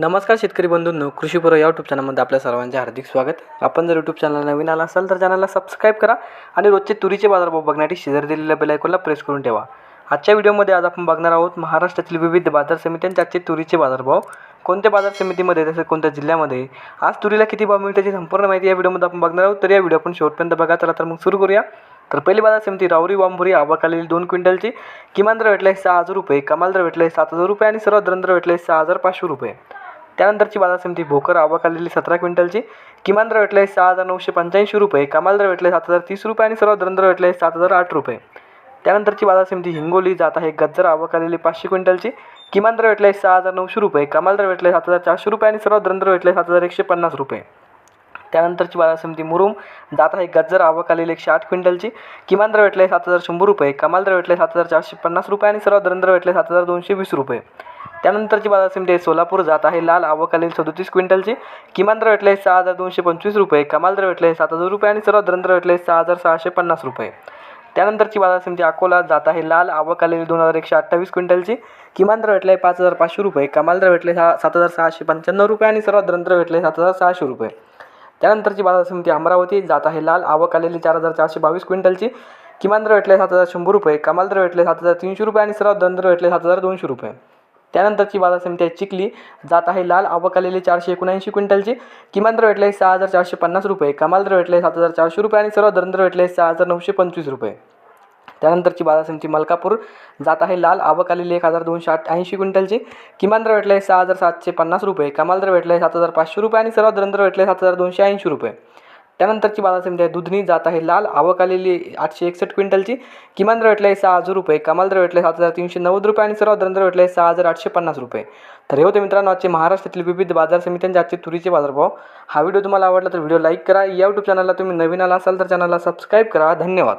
नमस्कार शेतकरी बंधूंनो कृषीपुर या यूट्यूब चॅनलमध्ये आपल्या सर्वांचे हार्दिक स्वागत. आपण जर यूट्यूब चॅनल नवीन आला असाल तर चॅनलला सबस्क्राईब करा आणि रोजचे तुरीचे बाजारभाव बघण्यासाठी शेजारी दिलेल्या बेलायकॉनला प्रेस करून ठेवा. आजच्या व्हिडिओमध्ये आज आपण बघणार आहोत महाराष्ट्रातील विविध बाजार समित्यांचे आजचे तुरीचे बाजारभाव. कोणत्या बाजार समितीमध्ये तसेच कोणत्या जिल्ह्यामध्ये? आज तुरीला किती भाव मिळते याची संपूर्ण माहिती या व्हिडिओमध्ये आपण बघणार आहोत. तर या व्हिडिओ आपण शेवटपर्यंत बघा. चला तर मग सुरू करूया. तर पहिली बाजार समिती रावरी वांभुरी आवक आलेली दोन क्विंटलची. किमान दर भेटले सहा हजार रुपये कमाल दर भेटले सात हजार रुपये आणि सर्वात दर आहे सहा हजार पाचशे रुपये. त्यानंतरची बाजार समिती भोकर आवक आलेली सतरा क्विंटलची. किमान दर भेटले सहा हजार नऊशे पंच्याऐंशी रुपये. कमाल दर भेटले सात हजार तीस रुपये आणि सर्वात दर भेटले सात हजार आठ रुपये. त्यानंतरची बाजार समिती हिंगोली जात आहे. गज्जर आवक आलेली पाचशे क्विंटलची. किमान दर भेटले सहा हजार नऊशे रुपये. कमाल दर भेटले सात हजार चारशे रुपये आणि सर्वात दर भेटले सात हजार एकशे पन्नास रुपये. त्यानंतरची बाजार समिती मुरुम. जात आहे गज्जर आवक आलेली एकशे आठ क्विंटलची. किमान दर भेटले सात हजार शंभर रुपये. कमाल दर भेटले सात हजार चारशे पन्नास रुपये आणि सर्वात दर भेटले सात हजार दोनशे वीस रुपये. त्यानंतरची बाजार समिती आहे सोलापूर. जात आहे लाल आवक आलेली सदोतीस क्विंटलची. किमान दर भेटले सहा हजार दोनशे पंचवीस रुपये. कमाल दर भेटले सात हजार रुपये आणि सर्वात दर भेटले सहा हजार सहाशे पन्नास रुपये. त्यानंतरची बाजार समिती अकोला. जात आहे लाल आवक आलेली दोन हजार एकशे अठ्ठावीस क्विंटलची. किमान दर भेटले पाच हजार पाचशे रुपये. कमाल दर भेटले सहा सात हजार सहाशे पंच्याण्णव रुपये आणि सर्वात दर भेटले सात हजार सहाशे रुपये. त्यानंतरची बाजार समिती अमरावती जात आहे. लाल आवक आलेली चार हजार चारशे बावीस क्विंटलची. किमान दर भेटले सात हजार शंभर रुपये. कमाल दर भेटले सात हजार तीनशे रुपये आणि सर्वात दर भेटले सात हजार दोनशे रुपये. त्यानंतरची बाजार समिती आहे चिखली. जात आहे लाल आवक आलेली चारशे एकोणऐंशी क्विंटलची. किमान दर भेटले सहा हजार चारशे पन्नास रुपये. कमाल दर भेटले सात हजार चारशे रुपये आणि सर्व दर भेटले सहा हजार नऊशे पंचवीस रुपये. त्यानंतरची बाजार समिती मलकापूर. जात आहे लाल. आवक आलेली एक हजार दोनशे आठ ऐंशी क्विंटलची. किमान दर भेटले सहा हजार सातशे पन्नास रुपये. कमाल दर भेटले सात हजार पाचशे रुपये आणि सर्वात दर भेटले सात हजार दोनशे ऐंशी रुपये. त्यानंतरची बाजार समिती आहे दुधनी. जात आहे लाल. आवक आलेली आठशे एकसष्ट क्विंटलची. किमान दर भेटले सहा हजार रुपये. कमाल दर भेटले सात हजार तीनशे नव्वद रुपये आणि सर्वात दर भेटले सहा हजार आठशे पन्नास रुपये. तर हे होते मित्रांनो आजचे महाराष्ट्रातील विविध बाजार समित्यांचे आजचे तुरीचे बाजारभाव. हा व्हिडिओ तुम्हाला आवडला तर व्हिडिओ लाईक करा. या यूट्यूब चॅनलला तुम्ही नवीन आला असाल तर चॅनलला सबस्क्राईब करा. धन्यवाद.